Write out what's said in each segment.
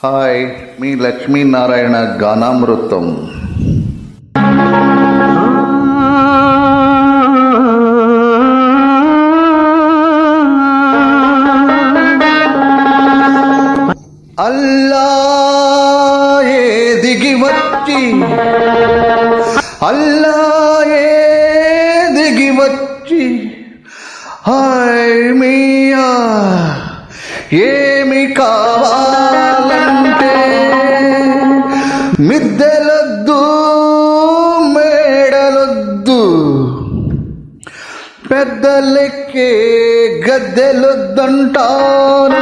Hi మీ లక్ష్మీనారాయణ గానామృతం అల్లాయే దిగి వచ్చి అల్లాయే దిగి వచ్చి హాయ్ మియా ఏమి కావాలంటే మిద్దెలొద్దు మేడలొద్దు పెద్దలెక్కే గద్దెలొద్దంటారు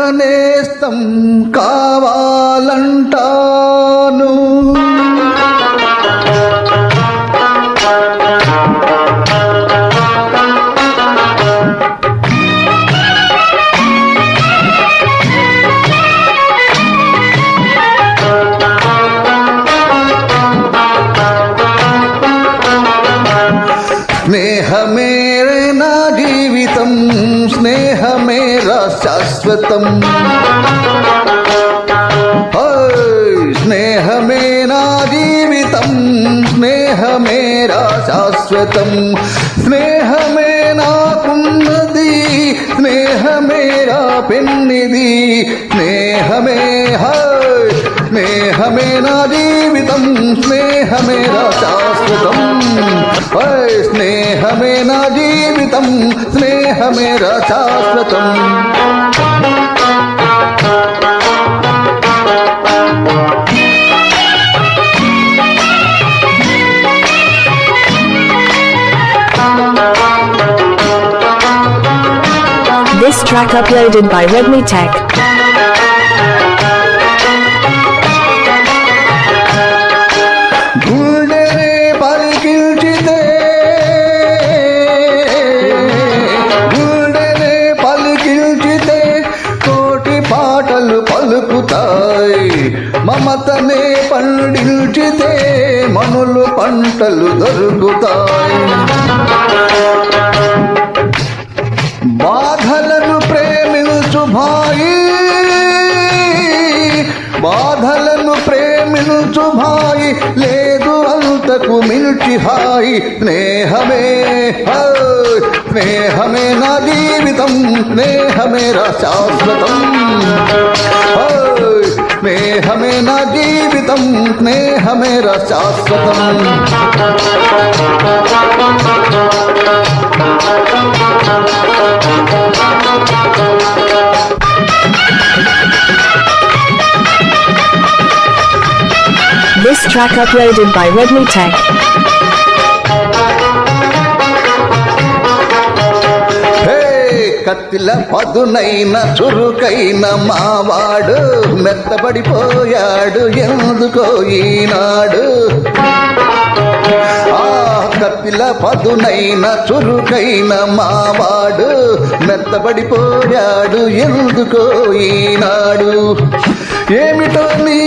ఒక్క కావాలంటాను. స్నేహమే నా శాశ్వతం. స్నేహమే నా జీవితం. స్నేహమేరా శాశ్వతం. స్నేహమే నాకున్నది. స్నేహమేరా పెన్నిది. స్నేహమే స్నేహమే నా జీవితం. స్నేహమేరా శాశ్వతం. స్నేహమే నా జీవితం. స్నేహమేరా శాశ్వతం. This track uploaded by Redmi Tech. మాటలు పలుకుతాయి. మమతనే పండించితే మనులు పంటలు దొరుకుతాయి. బాధలను ప్రేమించు భాయి. బాధలను ప్రేమ ప్రేమించు భాయి లేదు అంతకు మిల్చి హాయి స్నేహమే హాయ్. స్నేహమే నా జీవితం స్నేహమే రా శాశ్వతం హాయ్. స్నేహమే నా జీవితం స్నేహమే రా శాశ్వతం This track uploaded by Redmi Tech. కత్తిల పదునైన చురుకైన మావాడు మెత్తబడిపోయాడు ఎందుకో ఈనాడు ఆ కత్తిల పదునైన చురుకైన మావాడు మెత్తబడిపోయాడు ఎందుకో ఈనాడు ఏమిటో నీ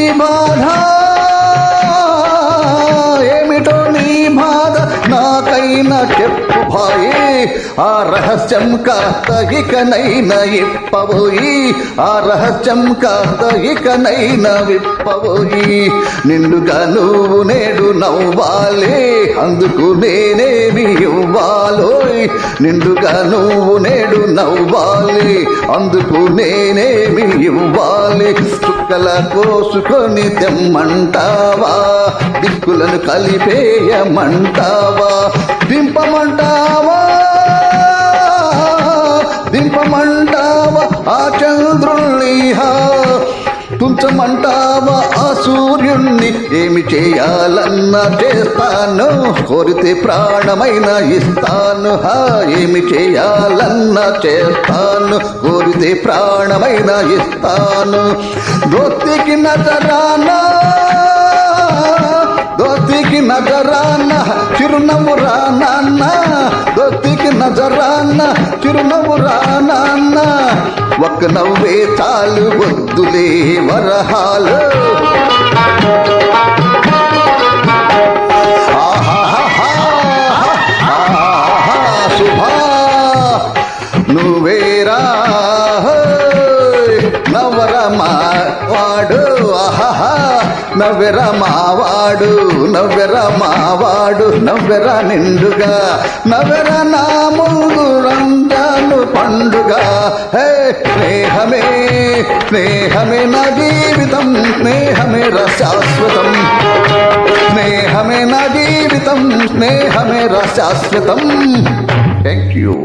చెప్పు భాయి. ఆ రహస్యం కాస్త ఇకనైనా ఇప్పబోయి ఆ రహస్యం కాస్త ఇకనైనా విప్పబోయి నిండుగా నువ్వు నేడు నవ్వాలి అందుకు నేనేమి ఇవ్వాలోయ్. నిండుగా నువ్వు నేడు నవ్వాలి అందుకు నేనేమి ఇవ్వాలి. చుక్కల కోసుకొని తెమ్మంటావా దిక్కులను కలిపేయమంటావా దింపమంటావా? దింపమంటావా ఆ చంద్రుల్ని తుంచమంటావా ఆ సూర్యుణ్ణి? ఏమి చేయాలన్నా చేస్తాను. కోరితే ప్రాణమైన ఇస్తాను. హా. ఏమి చేయాలన్నా చేస్తాను. కోరితే ప్రాణమైన ఇస్తాను. దోస్తికి నజరానా దొత్తికి నజరాన చిరునవ్వు రానా దొత్తికి నజరాన్న చిరునవ్వు రానాన్న. ఒక్క నవ్వే చాలు వద్దులే వరహాలు. మావాడు ఆహా నవ్వెర మావాడు నవ్వెర మావాడు నవ్వెర నిండుగా నవ్వెర నా ముందు పండుగ. హే స్నేహమే స్నేహమే నా జీవితం స్నేహమే రా శాశ్వతం. స్నేహమే నా జీవితం స్నేహమే రా శాశ్వతం. Thank you